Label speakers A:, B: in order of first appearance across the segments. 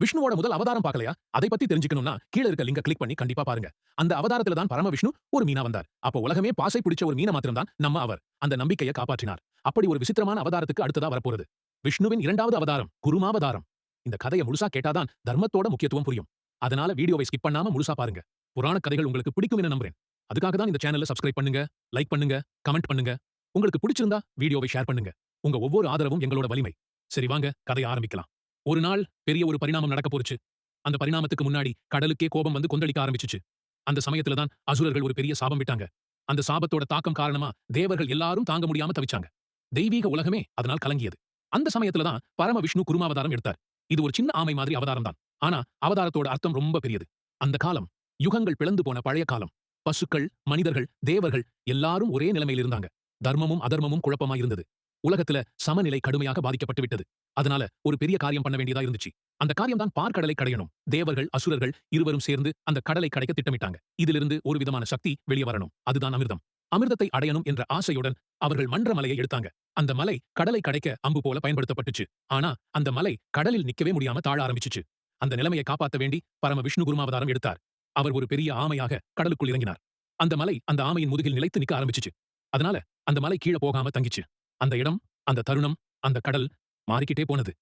A: விஷ்ணுவோட முதல் அவதாரம் பார்க்கலையா? அதை பத்தி தெரிஞ்சுக்கணும்னா கீழ இருக்க லிங்க கிளிக் பண்ணி கண்டிப்பா பாருங்க. அந்த அவதாரத்துல தான் பரம விஷ்ணு ஒரு மீனா வந்தார். அப்போ உலகமே பாசை பிடிச்ச ஒரு மீன மாத்திரம் தான் நம்ம அவர். அந்த நம்பிக்கையை காப்பாற்றினார். அப்படி ஒரு விசித்திரமான அவதாரத்துக்கு அடுத்ததா வரப்போறது. விஷ்ணுவின் இரண்டாவது அவதாரம் குருமாவதாரம். இந்த கதையை முழுசா கேட்டாதான் தர்மத்தோட முக்கியத்துவம் புரியும். அதனால வீடியோவை ஸ்கிப் பண்ணாம முழுசா பாருங்க. புராண கதைகள் உங்களுக்கு பிடிக்கும் என நம்புறேன். அதுக்காக தான் இந்த சேனலை சப்ஸ்கிரைப் பண்ணுங்க லைக் பண்ணுங்க கமெண்ட் பண்ணுங்க. உங்களுக்கு பிடிச்சிருந்தா வீடியோவை ஷேர் பண்ணுங்க. உங்க ஒவ்வொரு ஆதரவும் எங்களோட வலிமை. சரி வாங்க கதையை ஆரம்பிக்கலாம். ஒரு நாள் பெரிய ஒரு பரிணாமம் நடக்க போச்சு அந்த பரிணாமத்துக்கு முன்னாடி கடலுக்கே கோபம் வந்து கொந்தளிக்க ஆரம்பிச்சுச்சு. அந்த சமயத்துல தான் அசுரர்கள் ஒரு பெரிய சாபம் விட்டாங்க. அந்த சாபத்தோட தாக்கம் காரணமா தேவர்கள் எல்லாரும் தாங்க முடியாம தவிச்சாங்க. தெய்வீக உலகமே அதனால் கலங்கியது. அந்த சமயத்துல தான் பரம விஷ்ணு குருமாவதாரம் எடுத்தார். இது ஒரு சின்ன ஆமை மாதிரி அவதாரம் தான். ஆனா அவதாரத்தோட அர்த்தம் ரொம்ப பெரியது. அந்த காலம் யுகங்கள் பிளந்து போன பழைய காலம். பசுக்கள் மனிதர்கள் தேவர்கள் எல்லாரும் ஒரே நிலைமையில் இருந்தாங்க தர்மமும் அதர்மமும் குழப்பமா இருந்தது உலகத்துல சமநிலை கடுமையாக பாதிக்கப்பட்டு விட்டது. அதனால ஒரு பெரிய காரியம் பண்ண வேண்டியதா இருந்துச்சு. அந்த காரியம் தான் பார்க்கடலை கடையணும். தேவர்கள் அசுரர்கள் இருவரும் சேர்ந்து அந்த கடலை கடைக்க திட்டமிட்டாங்க. இதிலிருந்து ஒரு விதமான சக்தி வெளியே வரணும். அதுதான் அமிர்தம். அமிர்தத்தை அடையணும் என்ற ஆசையுடன் அவர்கள் மன்ற மலையை எடுத்தாங்க. அந்த மலை கடலை கடைக்க அம்பு போல பயன்படுத்தப்பட்டுச்சு. ஆனா அந்த மலை கடலில் நிக்கவே முடியாம தாழ ஆரம்பிச்சுச்சு. அந்த நிலைமையை காப்பாத்த வேண்டி பரம விஷ்ணு குருமாவதாரம் எடுத்தார். அவர் ஒரு பெரிய ஆமையாக கடலுக்குள் இறங்கினார். அந்த மலை அந்த ஆமையின் முதுகில் நிலைத்து நிக்க ஆரம்பிச்சுச்சு. அதனால அந்த மலை கீழே போகாம தங்கிச்சு. அந்த இடம் அந்த தருணம் அந்த கடல் மாறிக்கிட்டே போனது.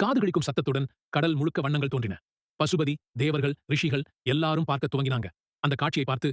A: காது கழிக்கும் சத்தத்துடன் கடல் முழுக்க வண்ணங்கள் தோன்றின. பசுபதி தேவர்கள் ரிஷிகள் எல்லாரும் பார்க்க துவங்கினாங்க. அந்த காட்சியை பார்த்து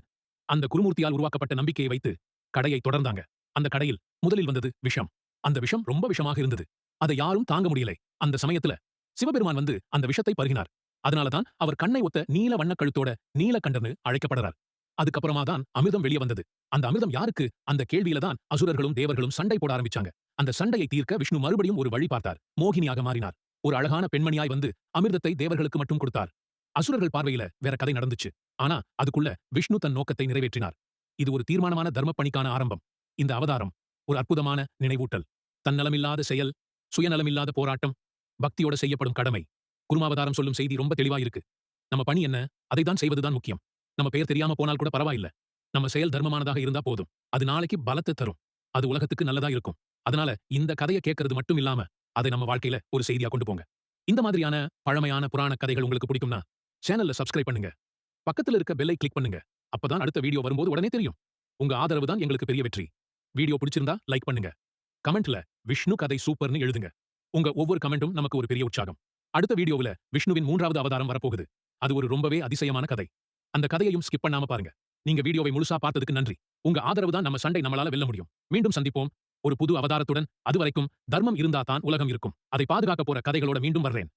A: அந்த குருமூர்த்தியால் உருவாக்கப்பட்ட நம்பிக்கையை வைத்து கடையை தொடர்ந்தாங்க. அந்த கடையில் முதலில் வந்தது விஷம். அந்த விஷம் ரொம்ப விஷமாக இருந்தது. அதை யாரும் தாங்க முடியலை. அந்த சமயத்துல சிவபெருமான் வந்து அந்த விஷத்தை பருகினார். அதனாலதான் அவர் கண்ணை ஒத்த நீல வண்ணக் கழுத்தோட நீலகண்டர்னு அழைக்கப்படுறார். அதுக்கப்புறமா தான் அமிர்தம் வெளியே வந்தது. அந்த அமிர்தம் யாருக்கு? அந்த கேள்வியில தான் அசுரர்களும் தேவர்களும் சண்டை போட ஆரம்பிச்சாங்க. அந்த சண்டையை தீர்க்க விஷ்ணு மறுபடியும் ஒரு வழி பார்த்தார். மோகினியாக மாறினார். ஒரு அழகான பெண்மணியாய் வந்து அமிர்தத்தை தேவர்களுக்கு மட்டும் கொடுத்தார். அசுரர்கள் பார்வையில வேற கதை நடந்துச்சு. ஆனா அதுக்குள்ள விஷ்ணு தன் நோக்கத்தை நிறைவேற்றினார். இது ஒரு தீர்மானமான தர்ம பணிக்கான ஆரம்பம். இந்த அவதாரம் ஒரு அற்புதமான நினைவூட்டல். தன்னலமில்லாத செயல் சுயநலமில்லாத போராட்டம் பக்தியோட செய்யப்படும் கடமை. குருமாவதாரம் சொல்லும் செய்தி ரொம்ப தெளிவா இருக்கு. நம்ம பணி என்ன? அதை தான் செய்வதுதான் முக்கியம். நம்ம பெயர் தெரியாம போனால் கூட பரவாயில்ல. நம்ம செயல் தர்மமானதாக இருந்தா போதும். அது நாளைக்கு பலத்தை தரும். அது உலகத்துக்கு நல்லதா இருக்கும். அதனால இந்த கதையை கேட்கறது மட்டும் இல்லாம அதை நம்ம வாழ்க்கையில ஒரு செய்தியா கொண்டு போங்க. இந்த மாதிரியான பழமையான புராண கதைகள் உங்களுக்கு பிடிக்கும்னா சேனல்ல சப்ஸ்கிரைப் பண்ணுங்க. பக்கத்துல இருக்க பெல்லை கிளிக் பண்ணுங்க. அப்பதான் அடுத்த வீடியோ வரும்போது உடனே தெரியும். உங்க ஆதரவு தான் எங்களுக்கு பெரிய வெற்றி. வீடியோ பிடிச்சிருந்தா லைக் பண்ணுங்க. கமெண்ட்ல விஷ்ணு கதை சூப்பர்னு எழுதுங்க. உங்க ஒவ்வொரு கமெண்ட்டும் நமக்கு ஒரு பெரிய உற்சாகம். அடுத்த வீடியோவுல விஷ்ணுவின் மூன்றாவது அவதாரம் வரப்போகுது. அது ஒரு ரொம்பவே அதிசயமான கதை. அந்த கதையையும் ஸ்கிப் பண்ணாம பாருங்க. நீங்க வீடியோவை முழுசா பார்த்ததுக்கு நன்றி. உங்க ஆதரவு தான் நம்ம சண்டை நம்மளால வெல்ல முடியும். மீண்டும் சந்திப்போம். ஒரு புது அவதாரத்துடன். அதுவரைக்கும் தர்மம் இருந்தா தான் உலகம் இருக்கும். அதை பாதுகாக்க போற கதைகளோட மீண்டும் வர்றேன்.